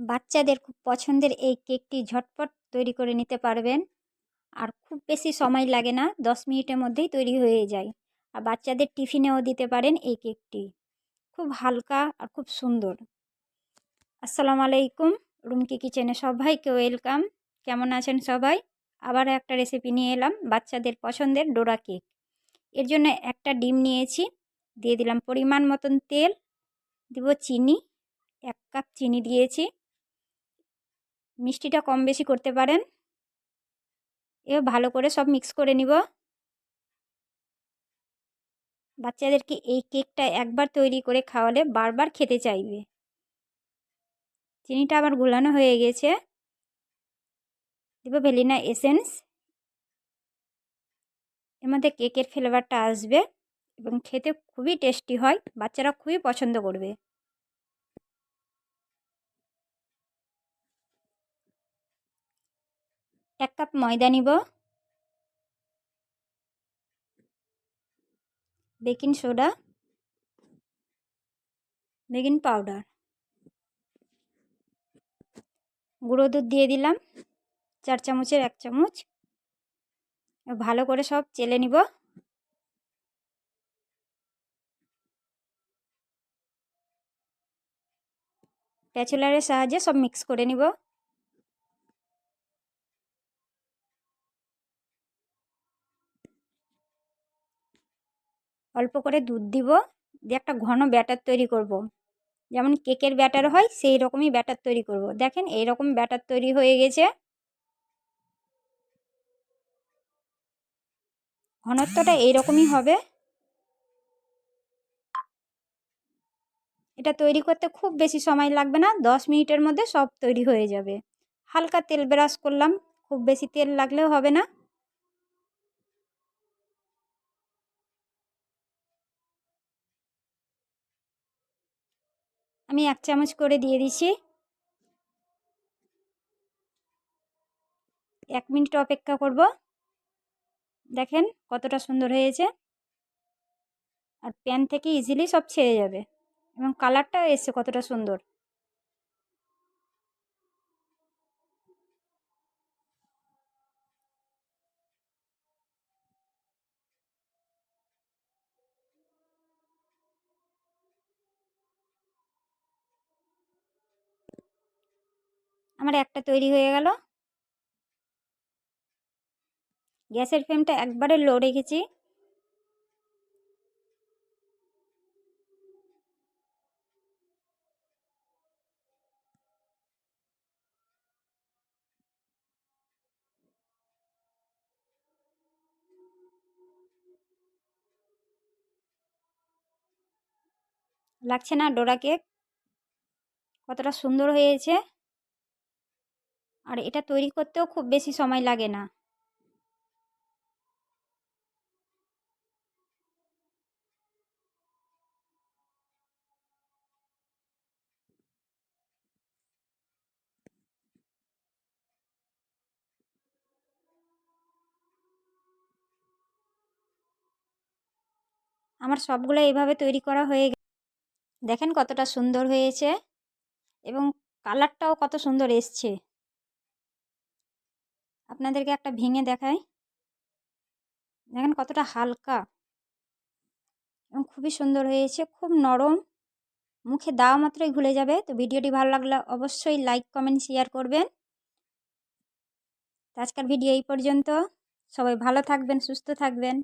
বাচ্চাদের খুব পছন্দের এই কেকটি ঝটপট তৈরি করে নিতে পারবেন। আর খুব বেশি সময় লাগে না, দশ মিনিটের মধ্যেই তৈরি হয়ে যায়। আর বাচ্চাদের টিফিনেও দিতে পারেন এই কেকটি। খুব হালকা আর খুব সুন্দর। আসসালামু আলাইকুম, রুমকি কিচেনে সবাইকে ওয়েলকাম। কেমন আছেন সবাই? আবার একটা রেসিপি নিয়ে এলাম, বাচ্চাদের পছন্দের ডোরা কেক। এর জন্য একটা ডিম নিয়েছি, দিয়ে দিলাম পরিমাণ মতন তেল, দিব চিনি, এক কাপ চিনি দিয়েছি। মিষ্টিটা কম বেশি করতে পারেন। এবার ভালো করে সব মিক্স করে নিব। বাচ্চাদেরকে এই কেকটা একবার তৈরি করে খাওয়ালে বারবার খেতে চাইবে। চিনিটা আবার গুলানো হয়ে গেছে। দেবো ভেলিনা এসেন্স। এর মধ্যে কেকের ফ্লেভারটা আসবে এবং খেতে খুবই টেস্টি হয় বাচ্চারা খুবই পছন্দ করবে। এক কাপ ময়দা নিব। Baking soda. Baking powder. গুঁড়ো দুধ দিয়ে দিলাম। চার চামচের এক চামচ। ভালো করে সব চেলে নিব। প্যাচুলারের সাহায্যে সব মিক্স করে নিব। অল্প করে দুধ দিব, দিয়ে একটা ঘন ব্যাটার তৈরি করব। যেমন কেকের ব্যাটার হয়, সেই রকমই ব্যাটার তৈরি করব। দেখেন এই রকম ব্যাটার তৈরি হয়ে গেছে ঘনত্বটা এইরকমই হবে এটা তৈরি করতে খুব বেশি সময় লাগবে না, দশ মিনিটের মধ্যে সব তৈরি হয়ে যাবে হালকা তেল ব্রাশ করলাম, খুব বেশি তেল লাগলেও হবে না আমি এক চামচ করে দিয়ে দিছি। এক মিনিট অপেক্ষা করব। দেখেন কতটা সুন্দর হয়েছে। আর প্যান থেকে ইজিলি সব ছেড়ে যাবে। এবং কালারটা এসছে কতটা সুন্দর। আমার একটা তৈরি হয়ে গেল। গ্যাসের ফ্লেমটা একবারে লো রেখেছি। লাগছে না ডোরা কেক। কতটা সুন্দর হয়েছে। আর এটা তৈরি করতেও খুব বেশি সময় লাগে না। আমার সবগুলো এইভাবে তৈরি করা হয়ে গেছে দেখেন কতটা সুন্দর হয়েছে এবং কালারটাও কত সুন্দর এসছে। আপনাদেরকে একটা ভেঙে দেখাই। দেখেন কতটা হালকা। এবং খুবই সুন্দর হয়েছে, খুব নরম। মুখে দেওয়া মাত্রই ঘুলে যাবে। তো ভিডিওটি ভালো লাগলে অবশ্যই লাইক, কমেন্ট, শেয়ার করবেন। আজকের ভিডিও এই পর্যন্ত। সবাই ভালো থাকবেন, সুস্থ থাকবেন।